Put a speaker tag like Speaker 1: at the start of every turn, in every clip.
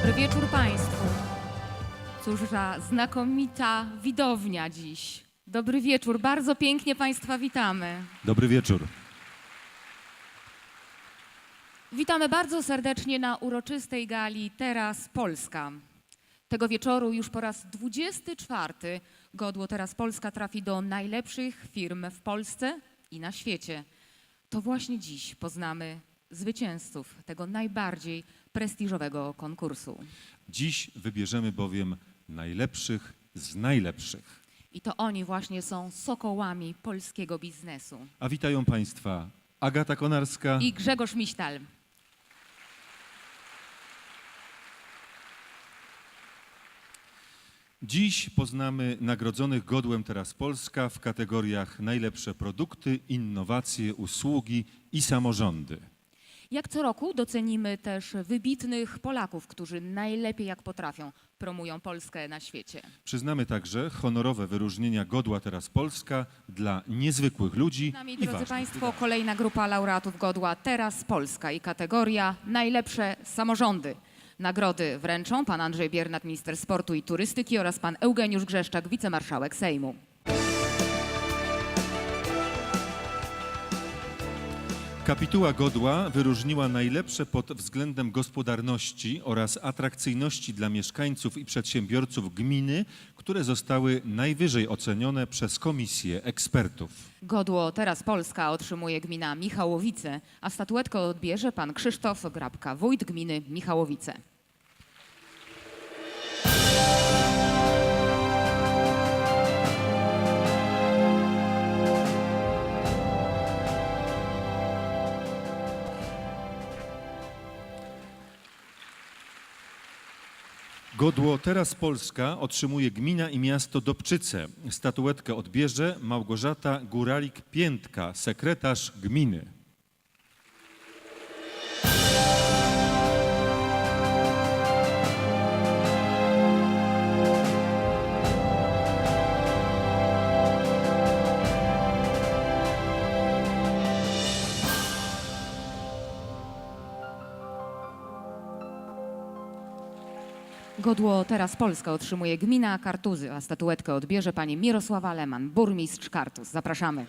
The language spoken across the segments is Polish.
Speaker 1: Dobry wieczór Państwu. Cóż za znakomita widownia dziś. Dobry wieczór, bardzo pięknie Państwa witamy.
Speaker 2: Dobry wieczór.
Speaker 1: Witamy bardzo serdecznie na uroczystej gali Teraz Polska. Tego wieczoru już po raz 24 godło Teraz Polska trafi do najlepszych firm w Polsce i na świecie. To właśnie dziś poznamy zwycięzców tego najbardziej prestiżowego konkursu.
Speaker 2: Dziś wybierzemy bowiem najlepszych z najlepszych.
Speaker 1: I to oni właśnie są sokołami polskiego biznesu.
Speaker 2: A witają Państwa Agata Konarska
Speaker 1: I Grzegorz Miśtal.
Speaker 2: Dziś poznamy nagrodzonych godłem Teraz Polska w kategoriach najlepsze produkty, innowacje, usługi i samorządy.
Speaker 1: Jak co roku docenimy też wybitnych Polaków, którzy najlepiej jak potrafią promują Polskę na świecie.
Speaker 2: Przyznamy także honorowe wyróżnienia godła Teraz Polska dla niezwykłych ludzi
Speaker 1: Z nami,
Speaker 2: i
Speaker 1: drodzy
Speaker 2: ważnych
Speaker 1: Państwo, kolejna grupa laureatów godła Teraz Polska i kategoria Najlepsze samorządy. Nagrody wręczą pan Andrzej Biernat, minister sportu i turystyki oraz pan Eugeniusz Grzeszczak, wicemarszałek Sejmu.
Speaker 2: Kapituła Godła wyróżniła najlepsze pod względem gospodarności oraz atrakcyjności dla mieszkańców i przedsiębiorców gminy, które zostały najwyżej ocenione przez komisję ekspertów.
Speaker 1: Godło Teraz Polska otrzymuje gmina Michałowice, a statuetkę odbierze pan Krzysztof Grabka, wójt gminy Michałowice.
Speaker 2: Godło Teraz Polska otrzymuje gmina i miasto Dobczyce. Statuetkę odbierze Małgorzata Góralik-Piętka, sekretarz gminy.
Speaker 1: Godło Teraz Polska otrzymuje gmina Kartuzy, a statuetkę odbierze pani Mirosława Leman, burmistrz Kartuz. Zapraszamy.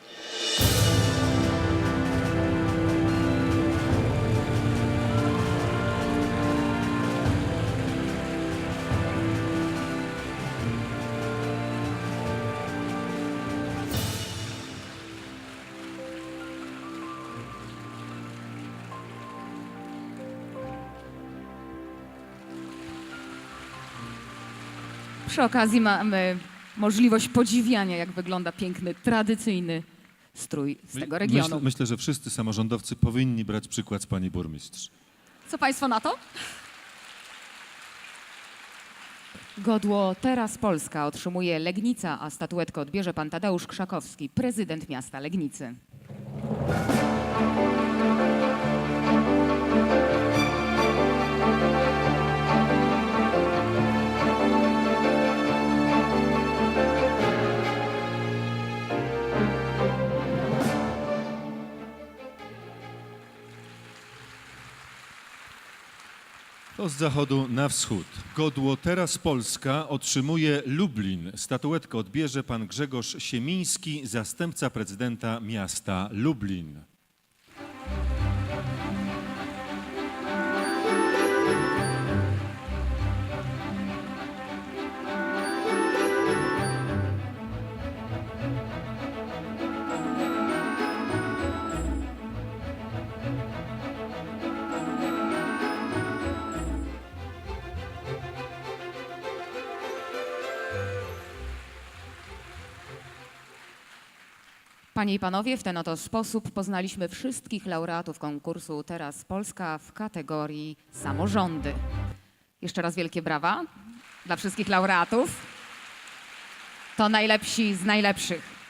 Speaker 1: Przy okazji mamy możliwość podziwiania, jak wygląda piękny, tradycyjny strój z tego regionu.
Speaker 2: Myślę, myślę, że wszyscy samorządowcy powinni brać przykład z pani burmistrz.
Speaker 1: Co Państwo na to? Godło Teraz Polska otrzymuje Legnica, a statuetkę odbierze pan Tadeusz Krzakowski, prezydent miasta Legnicy.
Speaker 2: Z zachodu na wschód. Godło Teraz Polska otrzymuje Lublin. Statuetkę odbierze pan Grzegorz Siemiński, zastępca prezydenta miasta Lublin.
Speaker 1: Panie i panowie, w ten oto sposób poznaliśmy wszystkich laureatów konkursu Teraz Polska w kategorii samorządy. Jeszcze raz wielkie brawa dla wszystkich laureatów. To najlepsi z najlepszych.